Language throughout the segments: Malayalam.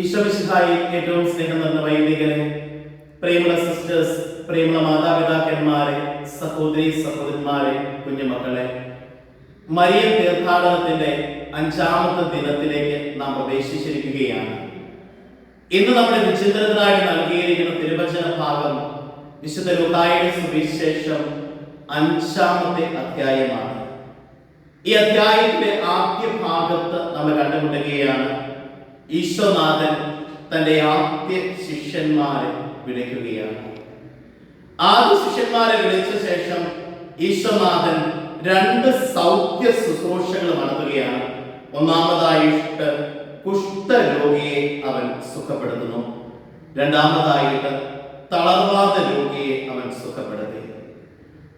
ഈശ്വരശിഹായി ഏറ്റവും സ്നേഹം നിറഞ്ഞ വൈദികരെ പ്രേമള സിസ്റ്റേഴ്സ് പ്രേമള മാതാപിതാക്കന്മാരെ സഹോദരി സഹോദരന്മാരെ കുഞ്ഞുമക്കളെ മരിയ തീർത്ഥാടനത്തിന്റെ അഞ്ചാമത്തെ ദിനത്തിലേക്ക് നാം പ്രവേശിച്ചിരിക്കുകയാണ്. ഇന്ന് നമ്മുടെ വിചിന്തനത്തിനായിട്ട് നൽകിയിരിക്കുന്ന തിരുവചന ഭാഗം വിശുദ്ധ ലുക്കായുടെ സുവിശേഷം അഞ്ചാമത്തെ അധ്യായമാണ്. ഈ അധ്യായത്തിന്റെ ആദ്യ ഭാഗത്ത് നമ്മൾ കണ്ടുമുട്ടുകയാണ്. ഈശോനാഥൻ തന്റെ ആദ്യ ശിഷ്യന്മാരെ വിളിക്കുകയാണ്. ആദ്യ ശിഷ്യന്മാരെ വിളിച്ച ശേഷം ഈശോനാഥൻ രണ്ട് സൗഖ്യ ശുശ്രൂഷകൾ നടത്തുകയാണ്. ഒന്നാമതായിട്ട് കുഷ്ഠരോഗിയെ അവൻ സുഖപ്പെടുത്തുന്നു. രണ്ടാമതായിട്ട് തളർവാദ രോഗിയെ അവൻ സുഖപ്പെടുത്തി.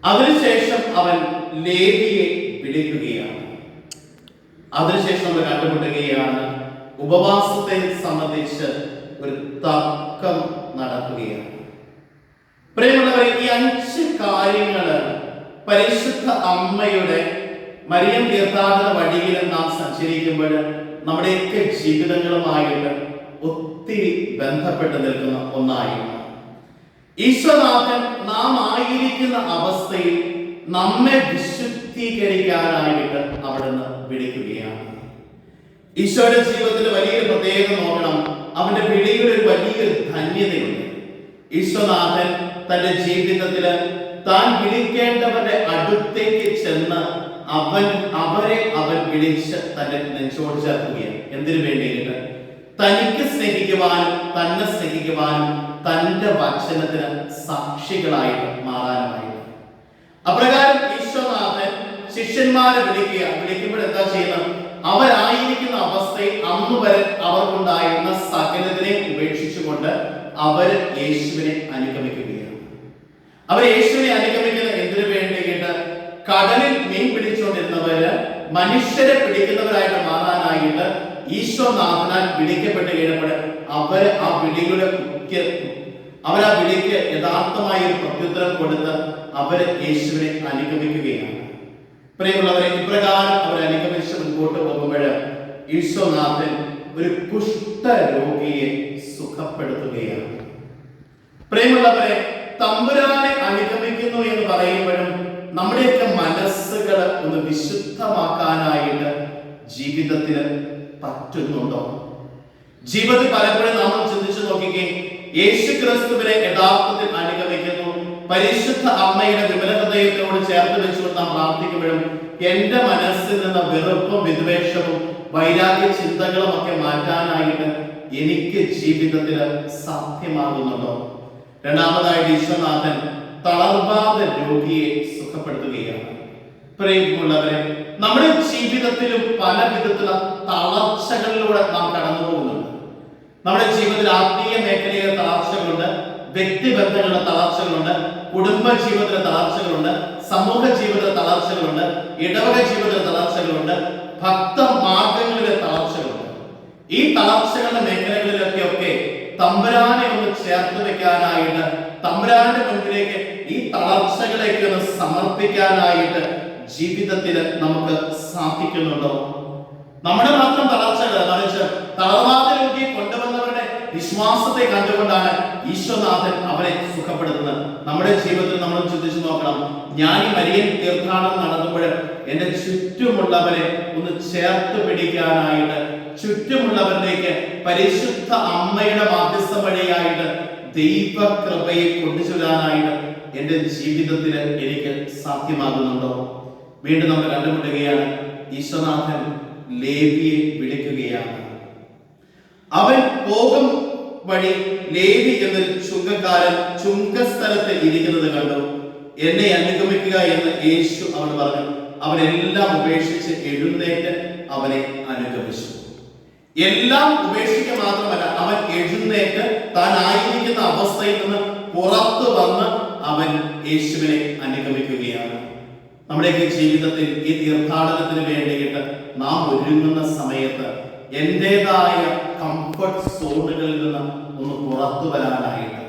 അതിനുശേഷം അവൻ ലേവിയെ വിളിക്കുകയാണ്. അതിനുശേഷം നമ്മൾ കണ്ടുമുട്ടുകയാണ് ഉപവാസത്തെ സംബന്ധിച്ച് ഒരു തർക്കം നടക്കുകയാണ്. പ്രിയമുള്ളവരെ ഈ അഞ്ച് കാര്യങ്ങൾ പരിശുദ്ധ അമ്മയുടെ മരിയം തീർത്ഥാടന വഴിയിൽ നാം സഞ്ചരിക്കുമ്പോൾ നമ്മുടെയൊക്കെ ജീവിതങ്ങളുമായിട്ട് ഒത്തിരി ബന്ധപ്പെട്ട് നിൽക്കുന്ന ഒന്നായിരുന്നു. ഈശ്വനാഥൻ നാം ആയിരിക്കുന്ന അവസ്ഥയിൽ നമ്മെ വിശുദ്ധീകരിക്കാനായിട്ട് അവിടുന്ന് വിളിക്കുകയാണ്. ഈശോയുടെ ജീവിതത്തിൽ വലിയൊരു പ്രത്യേകത നോക്കണം. അവന്റെ പിടിയിൽ ഒരു വലിയൊരു ധന്യതയുണ്ട്. ഈശ്വനാഥൻ തന്റെ ജീവിതത്തിൽ താൻ വിളിക്കേണ്ടവരുടെ അടുത്തേക്ക് ചെന്ന് അവൻ അവരെ അവൻ വിളിച്ച് തന്റെ നെഞ്ചോട് ചേർക്കുകയാണ്. എന്തിനു വേണ്ടിയിട്ട്? തനിക്ക് സ്നേഹിക്കുവാനും തന്നെ സ്നേഹിക്കുവാനും തന്റെ വചനത്തിന് സാക്ഷികളായിട്ട് മാറാനുമായിട്ട് അപ്രകാരം ഈശ്വനാഥൻ ശിഷ്യന്മാരെ വിളിക്കുക വിളിക്കുമ്പോൾ എന്താ ചെയ്യുന്നത്? അവരായിരിക്കുന്ന അവസ്ഥയിൽ അന്ന് വരെ അവർക്കുണ്ടായിരുന്ന സകലതിനെ ഉപേക്ഷിച്ചുകൊണ്ട് അവർ യേശുവിനെ അനുഗമിക്കുകയാണ്. അവർ യേശുവിനെ അനുഗമിക്കുന്ന എന്തിനു വേണ്ടിയിട്ട്? കടലിൽ മീൻ പിടിച്ചുകൊണ്ടിരുന്നവര് മനുഷ്യരെ പിടിക്കുന്നവരായിട്ട് മാറാനായിട്ട് ഈശോനാഥനാൽ വിളിക്കപ്പെട്ട് കഴിയുമ്പോൾ അവർ ആ വിളിയുടെ അവർ ആ വിളിക്ക് യഥാർത്ഥമായ ഒരു പ്രത്യുത്തരം കൊടുത്ത് അവർ യേശുവിനെ അനുഗമിക്കുകയാണ്. പ്രിയമുള്ളവരെ ഇപ്രകാരം അവർ അനുഗമിച്ച് മുൻപോട്ട് പോകുമ്പോൾ ഈശോനാഥൻ ഒരു കുഷ്ഠരോഗിയെ സുഖപ്പെടുത്തുകയാണ്. പ്രിയമുള്ളവരെ തമ്പുരാനെ അനുഗമിക്കുന്നു എന്ന് പറയുമ്പോഴും നമ്മുടെയൊക്കെ മനസ്സുകൾ ഒന്ന് വിശുദ്ധമാക്കാനായിട്ട് ജീവിതത്തിന് പറ്റുന്നുണ്ടോ? ജീവിതത്തിൽ പലപ്പോഴും നാം ചിന്തിച്ചു നോക്കിക്കേ യേശു ക്രിസ്തുവിനെ യഥാർത്ഥത്തിൽ അനുഗമിക്കുന്നു പരിശുദ്ധ അമ്മയുടെ വിമല ഹൃദയത്തോട് ചേർത്ത് വെച്ചുകൊണ്ട് നാം പ്രാർത്ഥിക്കുമ്പോഴും എന്റെ മനസ്സിൽ നിന്ന് വെറുപ്പും വിദ്വേഷവും വൈരാഗ്യ ചിന്തകളും ഒക്കെ മാറ്റാനായിട്ട് എനിക്ക് ജീവിതത്തിൽ സാധ്യമാകുന്നുണ്ടോ? രണ്ടാമതായിട്ട് ഈശ്വനാഥൻ തളർവാദ രോഗിയെ സുഖപ്പെടുത്തുകയാണ്. പ്രിയമുള്ളവരെ നമ്മുടെ ജീവിതത്തിലും പല വിധത്തിലുള്ള തളർച്ചകളിലൂടെ നാം കടന്നു പോകുന്നുണ്ട് നമ്മുടെ ജീവിതത്തിൽ ആത്മീയ മേഖലയിലെ തളർച്ചകളുണ്ട്. വ്യക്തിബന്ധങ്ങളുടെ തളർച്ചകളുണ്ട് കുടുംബ ജീവിതത്തിലെ തളർച്ചകളുണ്ട് സമൂഹ ജീവിതത്തിലെ തളർച്ചകളുണ്ട് ഇടവക ജീവിതത്തിലെ തളർച്ചകളുണ്ട് ഭക്ത മാർഗങ്ങളിലെ തളർച്ചകളുണ്ട്. ഈ തളർച്ചകളുടെ മേഖലകളിലൊക്കെ ഒക്കെ തമ്പുരാനെ ഒന്ന് ചേർത്ത് വെക്കാനായിട്ട് തമ്പുരാന്റെ മുൻപിലേക്ക് ഈ തളർച്ചകളെയൊക്കെ ഒന്ന് സമർപ്പിക്കാനായിട്ട് ജീവിതത്തിൽ നമുക്ക് സാധിക്കുന്നുണ്ടോ? നമ്മുടെ മാത്രം തളർച്ചകൾ മറിച്ച് തളർവാദ കൊണ്ടുവന്ന വിശ്വാസത്തെ കണ്ടുകൊണ്ടാണ് ഈശ്വനാഥൻ അവരെ സുഖപ്പെടുത്തുന്നത്. നമ്മുടെ ജീവിതത്തിൽ നമ്മൾ ചിന്തിച്ചു നോക്കണം. ഞാൻ ഈ മരിയൻ തീർത്ഥാടനം നടത്തുമ്പോൾ എന്റെ ചുറ്റുമുള്ളവരെ ഒന്ന് ചേർത്ത് പിടിക്കാനായിട്ട് ചുറ്റുമുള്ളവരിലേക്ക് പരിശുദ്ധ അമ്മയുടെ മാധ്യസ്ഥ വഴിയായിട്ട് ദൈവകൃപയെ കൊണ്ടുചൊല്ലാനായിട്ട് എന്റെ ജീവിതത്തിൽ എനിക്ക് സാധ്യമാകുന്നുണ്ടോ? വീണ്ടും നമ്മൾ കണ്ടുമുട്ടുകയാണ്. ഈശ്വനാഥൻ ലേവിയെ വിളിക്കുകയാണ്. അവൻ പോകും വഴി ലേവി എന്നൊരു ചുങ്കക്കാരൻ ചുങ്കസ്ഥലത്ത് ഇരിക്കുന്നത് കണ്ടു. എന്നെ അനുഗമിക്കുക എന്ന് യേശു അവൻ പറഞ്ഞു. അവനെല്ലാം ഉപേക്ഷിച്ച് എഴുന്നേറ്റ് അവനെ അനുഗമിച്ചു. എല്ലാം ഉപേക്ഷിക്കുക മാത്രമല്ല അവൻ എഴുന്നേറ്റ് താൻ ആയിരിക്കുന്ന അവസ്ഥയിൽ നിന്ന് പുറത്തു വന്ന് അവൻ യേശുവിനെ അനുഗമിക്കുകയാണ്. നമ്മുടെയൊക്കെ ജീവിതത്തിൽ ഈ തീർത്ഥാടനത്തിന് വേണ്ടിയിട്ട് നാം ഒരുങ്ങുന്ന സമയത്ത് എന്റേതായ കംഫർട്ട് സോണുകളിൽ നിന്ന് ഒന്ന് പുറത്തു വരാനായിട്ട്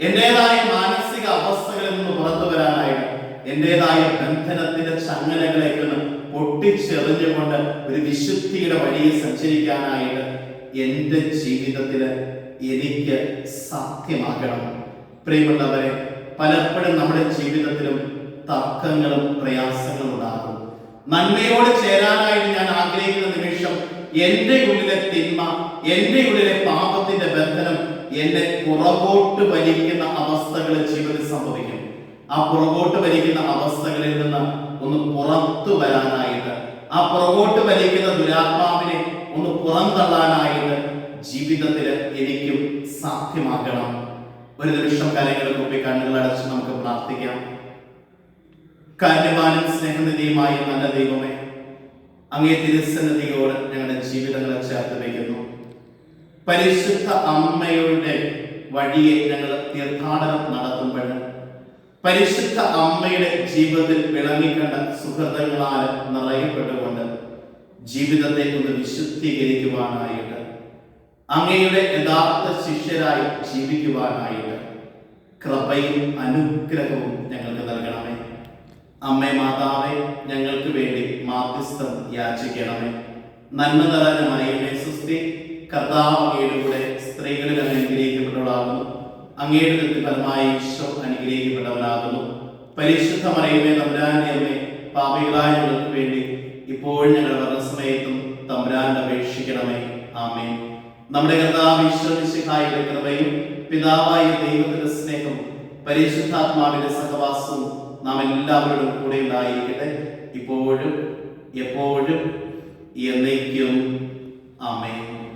എന്റേതായ മാനസിക അവസ്ഥകളിൽ നിന്ന് പുറത്തു വരാനായിട്ട് എന്റേതായ ബന്ധനത്തിന്റെ ചങ്ങലകളേക്ക് പൊട്ടിച്ചെറിഞ്ഞുകൊണ്ട് ഒരു വിശുദ്ധിയുടെ വഴിയിൽ സഞ്ചരിക്കാനായിട്ട് എന്റെ ജീവിതത്തിൽ എനിക്ക് സാധ്യമാകണം. പ്രിയമുള്ളവരെ പലപ്പോഴും നമ്മുടെ ജീവിതത്തിലും തർക്കങ്ങളും പ്രയാസങ്ങളും ഉണ്ടാകും. നന്മയോട് ചേരാനായിട്ട് ഞാൻ ആഗ്രഹിക്കുന്ന നിമിഷം എന്റെ ഉള്ളിലെ തിന്മ എന്റെ ഉള്ളിലെ പാപത്തിന്റെ ബന്ധനം എന്നെ പുറകോട്ട് വലിക്കുന്ന അവസ്ഥകൾ ജീവിതത്തിൽ സംഭവിക്കും. ആ പുറകോട്ട് വലിക്കുന്ന അവസ്ഥകളിൽ നിന്ന് ഒന്ന് പുറത്തു വരാനായിട്ട് ആ പുറകോട്ട് വലിക്കുന്ന ദുരാത്മാവിനെ ഒന്ന് പുറന്തള്ളാനായിട്ട് ജീവിതത്തിൽ എനിക്കും സാധ്യമാക്കണം ഒരു നിമിഷം കാര്യങ്ങൾ കൂപ്പി കണ്ണുകൾ അടച്ച് നമുക്ക് പ്രാർത്ഥിക്കാം. കാരണവാനും സ്നേഹനിധിയുമായ നല്ല ദൈവമേ അങ്ങേ തിരുസന്നിധിയോട് ഞങ്ങളുടെ ജീവിതങ്ങളെ ചേർത്ത് വയ്ക്കുന്നു പരിശുദ്ധ അമ്മയുടെ വഴിയെ ഞങ്ങൾ തീർത്ഥാടനം നടത്തുമ്പോൾ പരിശുദ്ധ അമ്മയുടെ ജീവിതത്തിൽ വിളങ്ങിക്കണ്ട സുഹൃതങ്ങളാൽ നിറയപ്പെട്ടുകൊണ്ട് ജീവിതത്തെ ഒന്ന് വിശുദ്ധീകരിക്കുവാനായിട്ട് അങ്ങയുടെ യഥാർത്ഥ ശിഷ്യരായി ജീവിക്കുവാനായിട്ട് കൃപയും അനുഗ്രഹവും ഞങ്ങൾക്ക് നൽകണമേ. അമ്മേ മാതാവേ ഞങ്ങൾക്ക് വേണ്ടി മാധ്യസ്ഥം യാചിക്കണമേ. നന്മ നിറഞ്ഞ മറിയമേ സുസ്തി കർത്താവ് അങ്ങയുടെ സ്ത്രീകളിൽ അങ്ങ് അനുഗ്രഹിക്കപ്പെട്ടവളാകുന്നു. അങ്ങയുടെ ഫലമായി ഈശോ അനുഗ്രഹിക്കപ്പെട്ടവനാകുന്നു. പരിശുദ്ധ മറിയമേ തമ്പുരാന്റെ അമ്മേ വേണ്ടി ഇപ്പോഴും ഞങ്ങളുടെ മരണസമയത്തും തമ്പുരാന്റെ അപേക്ഷിക്കണമേ. ആമേ നമ്മുടെ കർത്താവ് ഈശ്വരശിഖായുടെ കൃപയും പിതാവായ ദൈവത്തിന്റെ സ്നേഹവും പരിശുദ്ധാത്മാവിന്റെ സഹവാസവും നാം എല്ലാവരുടെ കൂടെ ഉണ്ടായിരിക്കട്ടെ. ഇപ്പോഴും എപ്പോഴും എന്നേക്കും. ആമേൻ.